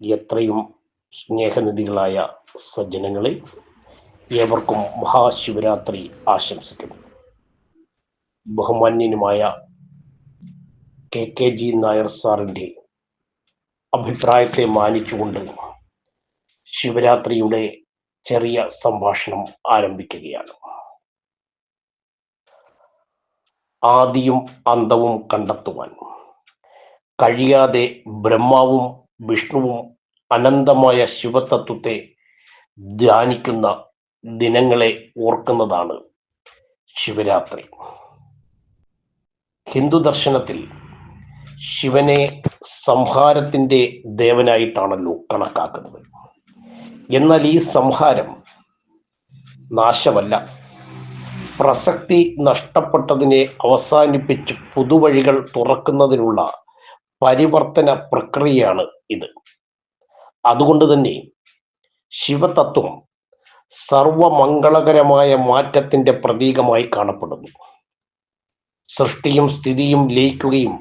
എത്രയും സ്നേഹനിധികളായ സജ്ജനങ്ങളെ ഏവർക്കും മഹാശിവരാത്രി ആശംസിക്കുന്നു. ബഹുമാന്യനുമായ കെ കെ ജി നായർ സാറിന്റെ അഭിപ്രായത്തെ മാനിച്ചുകൊണ്ട് ശിവരാത്രിയുടെ ചെറിയ സംഭാഷണം ആരംഭിക്കുകയാണ്. ആദിയും അന്തവും കണ്ടെത്തുവാൻ കഴിയാതെ ബ്രഹ്മാവും വിഷ്ണുവും അനന്തമായ ശിവതത്വത്തെ ധ്യാനിക്കുന്ന ദിനങ്ങളെ ഓർക്കുന്നതാണ് ശിവരാത്രി. ഹിന്ദു ദർശനത്തിൽ ശിവനെ സംഹാരത്തിന്റെ ദേവനായിട്ടാണല്ലോ കണക്കാക്കുന്നത്. എന്നാൽ ഈ സംഹാരം നാശമല്ല. പ്രസക്തി നഷ്ടപ്പെട്ടതിനെ അവസാനിപ്പിച്ച് പുതുവഴികൾ തുറക്കുന്നതിനുള്ള പരിവർത്തന പ്രക്രിയയാണ് ഇത്. അതുകൊണ്ട് തന്നെ ശിവതത്വം സർവമംഗളകരമായ മാറ്റത്തിന്റെ പ്രതീകമായി കാണപ്പെടുന്നു. സൃഷ്ടിയും സ്ഥിതിയും ലയിക്കുകയും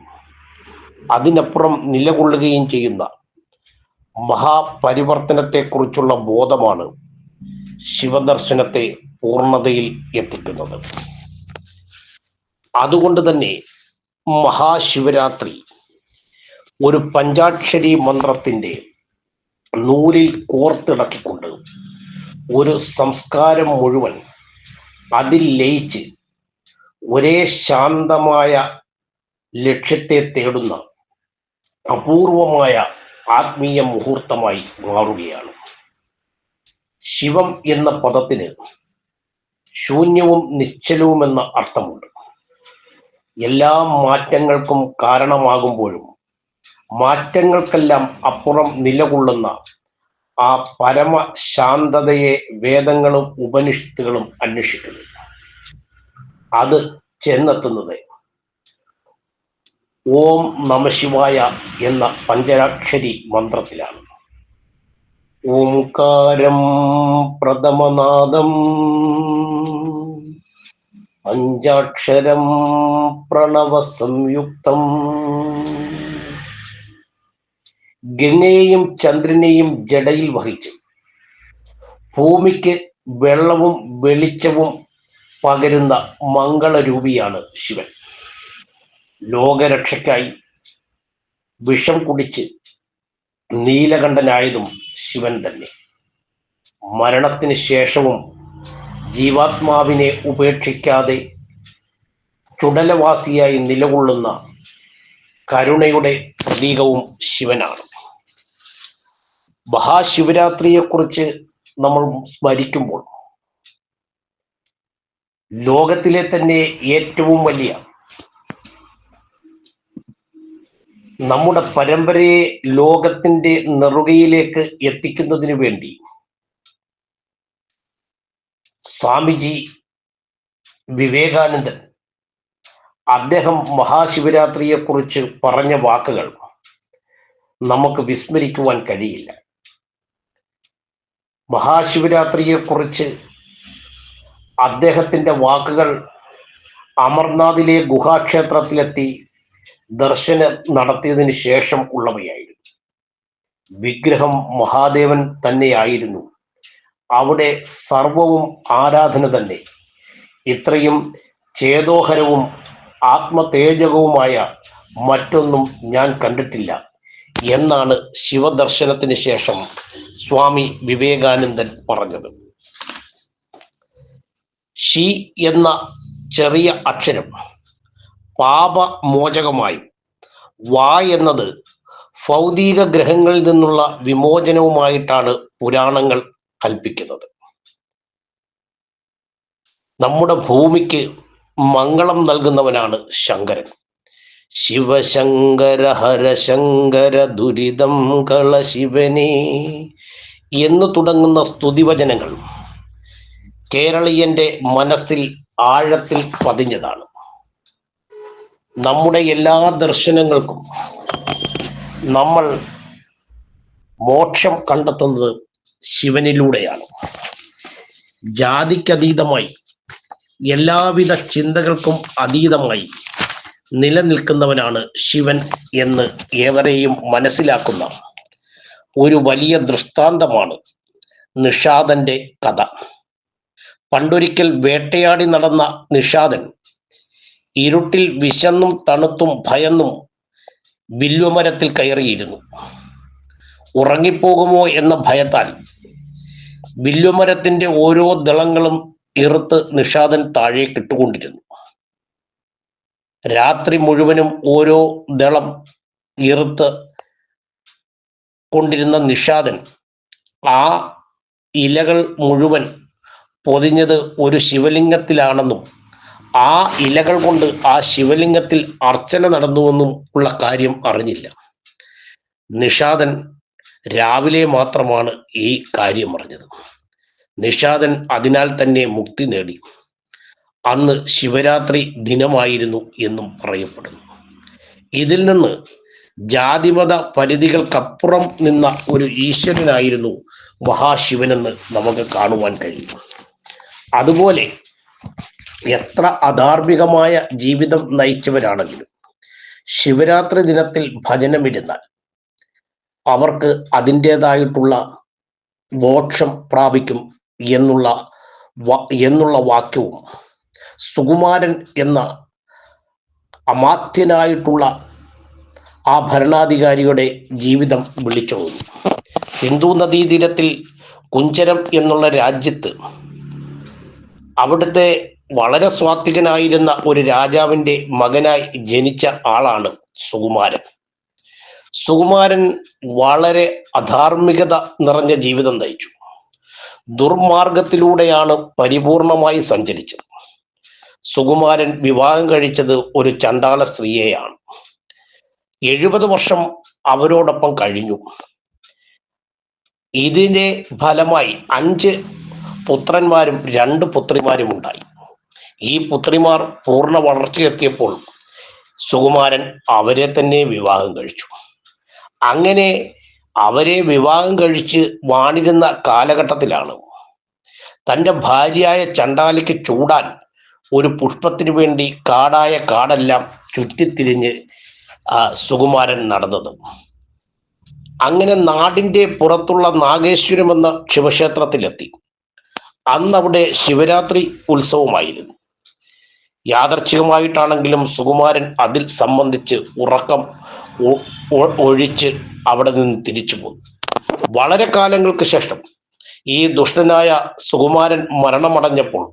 അതിനപ്പുറം നിലകൊള്ളുകയും ചെയ്യുന്ന മഹാപരിവർത്തനത്തെക്കുറിച്ചുള്ള ബോധമാണ് ശിവദർശനത്തെ പൂർണതയിൽ എത്തിക്കുന്നത്. അതുകൊണ്ട് തന്നെ മഹാശിവരാത്രി ഒരു പഞ്ചാക്ഷരി മന്ത്രത്തിന്റെ നൂലിൽ കോർത്തിടക്കിക്കൊണ്ട് ഒരു സംസ്കാരം മുഴുവൻ അതിൽ ലയിച്ച് ഒരേ ശാന്തമായ ലക്ഷ്യത്തെ തേടുന്ന അപൂർവമായ ആത്മീയ മുഹൂർത്തമായി മാറുകയാണ്. ശിവം എന്ന പദത്തിന് ശൂന്യവും നിശ്ചലവുമെന്ന അർത്ഥമുണ്ട്. എല്ലാ മാറ്റങ്ങൾക്കും കാരണമാകുമ്പോഴും മാറ്റങ്ങൾക്കെല്ലാം അപ്പുറം നിലകൊള്ളുന്ന ആ പരമശാന്തതയെ വേദങ്ങളും ഉപനിഷത്തുകളും അന്വേഷിക്കുന്നു. അത് ചെന്നെത്തുന്നത് ഓം നമശിവായ എന്ന പഞ്ചരാക്ഷരി മന്ത്രത്തിലാണ്. ഓംകാരം പ്രഥമനാദം പഞ്ചാക്ഷരം പ്രണവ സംയുക്തം ഗംഗയെയും ചന്ദ്രനെയും ജടയിൽ വഹിച്ചു. ഭൂമിക്ക് വെള്ളവും വെളിച്ചവും പകരുന്ന മംഗളരൂപിയാണ് ശിവൻ. ലോകരക്ഷയ്ക്കായി വിഷം കുടിച്ച് നീലകണ്ഠനായതും ശിവൻ തന്നെ. മരണത്തിന് ശേഷവും ജീവാത്മാവിനെ ഉപേക്ഷിക്കാതെ ചുടലവാസിയായി നിലകൊള്ളുന്ന കരുണയുടെ പ്രതീകവും ശിവനാണ്. മഹാശിവരാത്രിയെക്കുറിച്ച് നമ്മൾ സ്മരിക്കുമ്പോൾ ലോകത്തിലെ തന്നെ ഏറ്റവും വലിയ നമ്മുടെ പരമ്പരയെ ലോകത്തിന്റെ നെറുകയിലേക്ക് എത്തിക്കുന്നതിന് വേണ്ടി സ്വാമിജി വിവേകാനന്ദൻ അദ്ദേഹം മഹാശിവരാത്രിയെക്കുറിച്ച് പറഞ്ഞ വാക്കുകൾ നമുക്ക് വിസ്മരിക്കുവാൻ കഴിയില്ല. മഹാശിവരാത്രിയെക്കുറിച്ച് അദ്ദേഹത്തിന്റെ വാക്കുകൾ അമർനാഥിലെ ഗുഹാക്ഷേത്രത്തിലെത്തി ദർശനം നടത്തിയതിന് ശേഷം ഉള്ളവയായിരുന്നു. വിഗ്രഹം മഹാദേവൻ തന്നെയായിരുന്നു. അവിടെ സർവവും ആരാധന തന്നെ. ഇത്രയും ചേതോഹരവും ആത്മതേജകവുമായ മറ്റൊന്നും ഞാൻ കണ്ടിട്ടില്ല. എന്നാണ് ശിവദർശനത്തിന് ശേഷം സ്വാമി വിവേകാനന്ദൻ പറഞ്ഞത്. ഷി എന്ന ചെറിയ അക്ഷരം പാപമോചകമായി വ എന്നത് ഭൗതിക ഗ്രഹങ്ങളിൽ നിന്നുള്ള വിമോചനവുമായിട്ടാണ് പുരാണങ്ങൾ കൽപ്പിക്കുന്നത്. നമ്മുടെ ഭൂമിക്ക് മംഗളം നൽകുന്നവനാണ് ശങ്കരൻ. ശിവശങ്കര ഹരശങ്കര ദുരിതം കള ശിവനെ എന്ന് തുടങ്ങുന്ന സ്തുതിവചനങ്ങൾ കേരളീയന്റെ മനസ്സിൽ ആഴത്തിൽ പതിഞ്ഞതാണ്. നമ്മുടെ എല്ലാ ദർശനങ്ങൾക്കും നമ്മൾ മോക്ഷം കണ്ടെത്തുന്നത് ശിവനിലൂടെയാണ്. ജാതിക്കതീതമായി എല്ലാവിധ ചിന്തകൾക്കും അതീതമായി നിലനിൽക്കുന്നവനാണ് ശിവൻ എന്ന് ഏവരെയും മനസ്സിലാക്കുന്ന ഒരു വലിയ ദൃഷ്ടാന്തമാണ് നിഷാദന്റെ കഥ. പണ്ടൊരിക്കൽ വേട്ടയാടി നടന്ന നിഷാദൻ ഇരുട്ടിൽ വിശന്നും തണുത്തും ഭയന്നും വില്ലുമരത്തിൽ കയറിയിരുന്നു. ഉറങ്ങിപ്പോകുമോ എന്ന ഭയത്താൽ വില്ലുമരത്തിന്റെ ഓരോ ദളങ്ങളും ഇറുത്ത് നിഷാദൻ താഴേക്ക് ഇട്ടുകൊണ്ടിരുന്നു രാത്രി മുഴുവനും ഓരോ ദളം ഇറുത്ത് കൊണ്ടിരുന്ന നിഷാദൻ ആ ഇലകൾ മുഴുവൻ പൊതിഞ്ഞത് ഒരു ശിവലിംഗത്തിലാണെന്നും ആ ഇലകൾ കൊണ്ട് ആ ശിവലിംഗത്തിൽ അർച്ചന നടന്നുവെന്നും ഉള്ള കാര്യം അറിഞ്ഞില്ല. നിഷാദൻ രാവിലെ മാത്രമാണ് ഈ കാര്യം അറിഞ്ഞത്. നിഷാദൻ അതിനാൽ തന്നെ മുക്തി നേടി. അന്ന് ശിവരാത്രി ദിനമായിരുന്നു എന്നും പറയപ്പെടുന്നു. ഇതിൽ നിന്ന് ജാതിമത പരിധികൾക്കപ്പുറം നിന്ന ഒരു ഈശ്വരനായിരുന്നു മഹാശിവനെന്ന് നമുക്ക് കാണുവാൻ കഴിയും. അതുപോലെ എത്ര അധാർമികമായ ജീവിതം നയിച്ചവരാണെങ്കിലും ശിവരാത്രി ദിനത്തിൽ ഭജനമിരുന്നാൽ അവർക്ക് അതിന്റെതായിട്ടുള്ള മോക്ഷം പ്രാപിക്കും എന്നുള്ള എന്നുള്ള വാക്യവും സുകുമാരൻ എന്ന അമാത്യനായിട്ടുള്ള ആ ഭരണാധികാരിയുടെ ജീവിതം വിളിച്ചോതുന്നു സിന്ധു നദീതീരത്തിൽ കുഞ്ചരം എന്നുള്ള രാജ്യത്ത് അവിടുത്തെ വളരെ സ്വാത്വികനായിരുന്ന ഒരു രാജാവിന്റെ മകനായി ജനിച്ച ആളാണ് സുകുമാരൻ. സുകുമാരൻ വളരെ അധാർമികത നിറഞ്ഞ ജീവിതം നയിച്ചു. ദുർമാർഗത്തിലൂടെയാണ് പരിപൂർണമായി സഞ്ചരിച്ചത്. സുകുമാരൻ വിവാഹം കഴിച്ചത് ഒരു ചണ്ടാള സ്ത്രീയെയാണ്. എഴുപത് വർഷം അവരോടൊപ്പം കഴിഞ്ഞു. ഇതിന്റെ ഫലമായി അഞ്ച് പുത്രന്മാരും രണ്ട് പുത്രിമാരും ഉണ്ടായി. ഈ പുത്രിമാർ പൂർണ വളർച്ചയെത്തിയപ്പോൾ സുകുമാരൻ അവരെ തന്നെ വിവാഹം കഴിച്ചു. അങ്ങനെ അവരെ വിവാഹം കഴിച്ച് വാണിരുന്ന കാലഘട്ടത്തിലാണ് തന്റെ ഭാര്യയായ ചണ്ടാലിക്ക് ചൂടാൻ ഒരു പുഷ്പത്തിനു വേണ്ടി കാടായ കാടെല്ലാം ചുറ്റിത്തിരിഞ്ഞ് സുകുമാരൻ നടന്നത്. അങ്ങനെ നാടിന്റെ പുറത്തുള്ള നാഗേശ്വരം എന്ന ശിവക്ഷേത്രത്തിലെത്തി. അന്ന് അവിടെ ശിവരാത്രി ഉത്സവമായിരുന്നു. യാദർച്ഛികമായിട്ടാണെങ്കിലും സുകുമാരൻ അതിൽ സംബന്ധിച്ച് ഉറക്കം ഒഴിച്ച് അവിടെ നിന്ന് തിരിച്ചു പോന്നു വളരെ കാലങ്ങൾക്ക് ശേഷം ഈ ദുഷ്ടനായ സുകുമാരൻ മരണമടഞ്ഞപ്പോൾ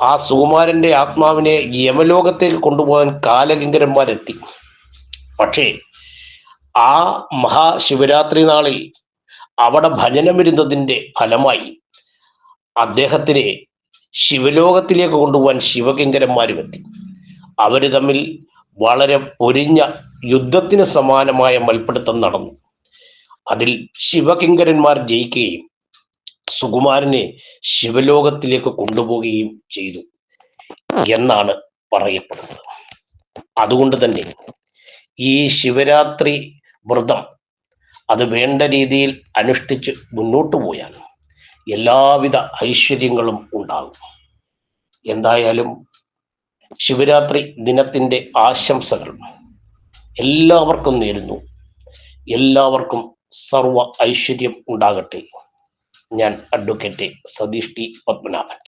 ആ സുകുമാരന്റെ ആത്മാവിനെ യമലോകത്തേക്ക് കൊണ്ടുപോകാൻ കാലകിങ്കരന്മാരെത്തി. പക്ഷേ ആ മഹാശിവരാത്രി നാളിൽ അവിടെ ഭജനമിരുന്നതിന്റെ ഫലമായി അദ്ദേഹത്തിനെ ശിവലോകത്തിലേക്ക് കൊണ്ടുപോകാൻ ശിവകിങ്കരന്മാരും എത്തി അവർ തമ്മിൽ വളരെ പൊരിഞ്ഞ യുദ്ധത്തിന് സമാനമായ മൽപ്പിടുത്തം നടന്നു. അതിൽ ശിവകിങ്കരന്മാർ ജയിക്കുകയും സുകുമാരനെ ശിവലോകത്തിലേക്ക് കൊണ്ടുപോവുകയും ചെയ്തു എന്നാണ് പറയപ്പെടുന്നത്. അതുകൊണ്ട് തന്നെ ഈ ശിവരാത്രി വ്രതം അത് വേണ്ട രീതിയിൽ അനുഷ്ഠിച്ച് മുന്നോട്ട് പോയാൽ എല്ലാവിധ ഐശ്വര്യങ്ങളും ഉണ്ടാകും. എന്തായാലും ശിവരാത്രി ദിനത്തിന്റെ ആശംസകൾ എല്ലാവർക്കും നേരുന്നു. എല്ലാവർക്കും സർവ ഐശ്വര്യം ഉണ്ടാകട്ടെ. ഞാൻ അഡ്വക്കേറ്റ് സതീഷ് ടി പത്മനാഭൻ.